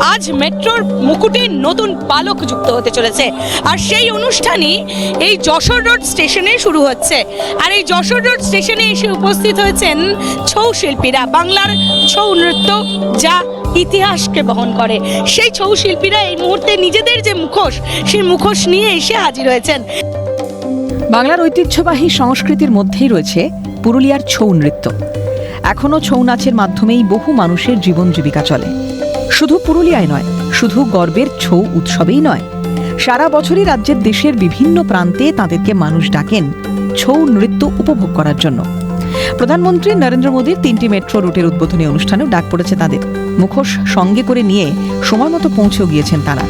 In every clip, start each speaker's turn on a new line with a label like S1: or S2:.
S1: আজ মেট্রোর মুকুটে নতুন পালক যুক্ত হতে চলেছে। আর সেই অনুষ্ঠানই এই যশোর রোড স্টেশনে শুরু হচ্ছে। আর এই যশোর রোড স্টেশনে এসে উপস্থিত হয়েছেন ছৌ শিল্পীরা, বাংলার ছৌ নৃত্য যা ইতিহাসকে বহন করে। সেই ছৌ শিল্পীরা এই মুহূর্তে নিজেদের যে মুখোশ, সেই মুখোশ নিয়ে এসে হাজির হয়েছেন।
S2: বাংলার ঐতিহ্যবাহী সংস্কৃতির মধ্যেই রয়েছে পুরুলিয়ার ছৌ নৃত্য। এখনও ছৌ নাচের মাধ্যমেই বহু মানুষের জীবন জীবিকা চলে। শুধু পুরুলিয়ায় নয়, শুধু গর্বের ছৌ উৎসবেই নয়। সারা বছরই রাজ্যের দেশের বিভিন্ন প্রান্তে তাদেরকে মানুষ ডাকেন ছৌ নৃত্য উপভোগ করার জন্য। প্রধানমন্ত্রী নরেন্দ্র মোদীর তিনটি মেট্রো রুটের উদ্বোধনী অনুষ্ঠানেও ডাক পড়েছে তাদের। মুখোশ সঙ্গে করে নিয়ে সময় মতো পৌঁছেও গিয়েছেন তারা।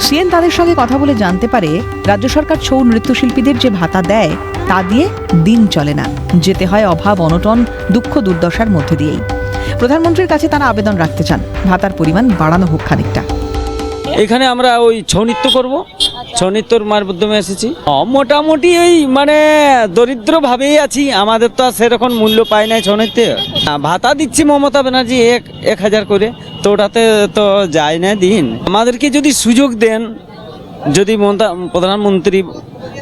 S2: সিএন তাদের সঙ্গে কথা বলে জানতে পারে, রাজ্য সরকার ছৌ নৃত্যশিল্পীদের যে ভাতা দেয়, তা দিয়ে দিন চলে না। যেতে হয় অভাব, অনটন, দুঃখ, দুর্দশার মধ্যে দিয়েই। প্রধানমন্ত্রীর কাছে তারা আবেদন রাখতে চান। ভাতার পরিমাণ বাড়ানো হোক খানিকটা।
S3: এখানে আমরা ওই ছৌ নৃত্য করব। ছৌ নৃত্যর মাধ্যমে এসেছি। মোটামুটি ওই মানে দরিদ্র ভাবেই আছি। আমাদের তো আর সেরকম মূল্য পায় নাই ছৌ নৃত্যে। ভাতা দিচ্ছি মমতা ব্যানার্জি এক এক হাজার করে। তো ওটাতে তো যায় না দিন। আমাদেরকে যদি সুযোগ দেন, যদি মমতা, প্রধানমন্ত্রী,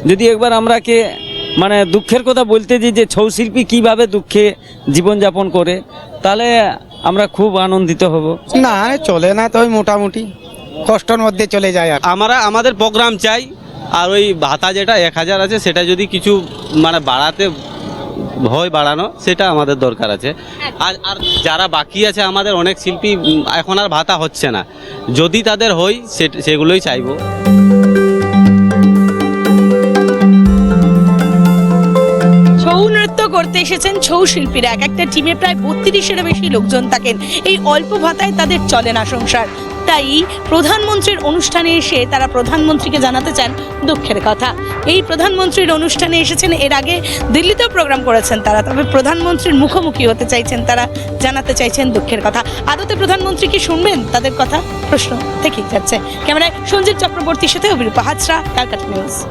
S3: যদি একবার আমরাকে মানে দুঃখের কথা বলতে যে যে ছৌ শিল্পী কীভাবে দুঃখে জীবনযাপন করে তাহলে আমরা খুব আনন্দিত হব।
S4: না চলে না তো মোটামুটি। কষ্টর মধ্যে চলে যায় আর।
S5: আমরা আমাদের প্রোগ্রাম চাই আর ওই ভাতা যেটা এক হাজার আছে সেটা যদি কিছু মানে বাড়াতে হয় বাড়ানো সেটা আমাদের দরকার আছে। আর আর যারা বাকি আছে আমাদের অনেক শিল্পী এখন আর ভাতা হচ্ছে না। যদি তাদের হয় সেগুলোই চাইব।
S1: করতে এসেছেন ছৌ শিল্পীরা এক একটা টিমে প্রায় বত্রিশেরও বেশি লোকজন থাকেন। এই অল্প ভাতায় তাদের চলে না সংসার। তাই প্রধানমন্ত্রীর অনুষ্ঠানে এসে তারা প্রধানমন্ত্রীকে জানাতে চান দুঃখের কথা। এই প্রধানমন্ত্রীর অনুষ্ঠানে এসেছেন, এর আগে দিল্লিতেও প্রোগ্রাম করেছেন তারা, তবে প্রধানমন্ত্রীর মুখোমুখি হতে চাইছেন তারা, জানাতে চাইছেন দুঃখের কথা। আদতে প্রধানমন্ত্রী কি শুনবেন? তাদের কথা প্রশ্ন থেকেই যাচ্ছে। ক্যামেরায় সঞ্জীব চক্রবর্তীর সাথে অভিরূপা হাজরা ক্যালকাটা নিউজ।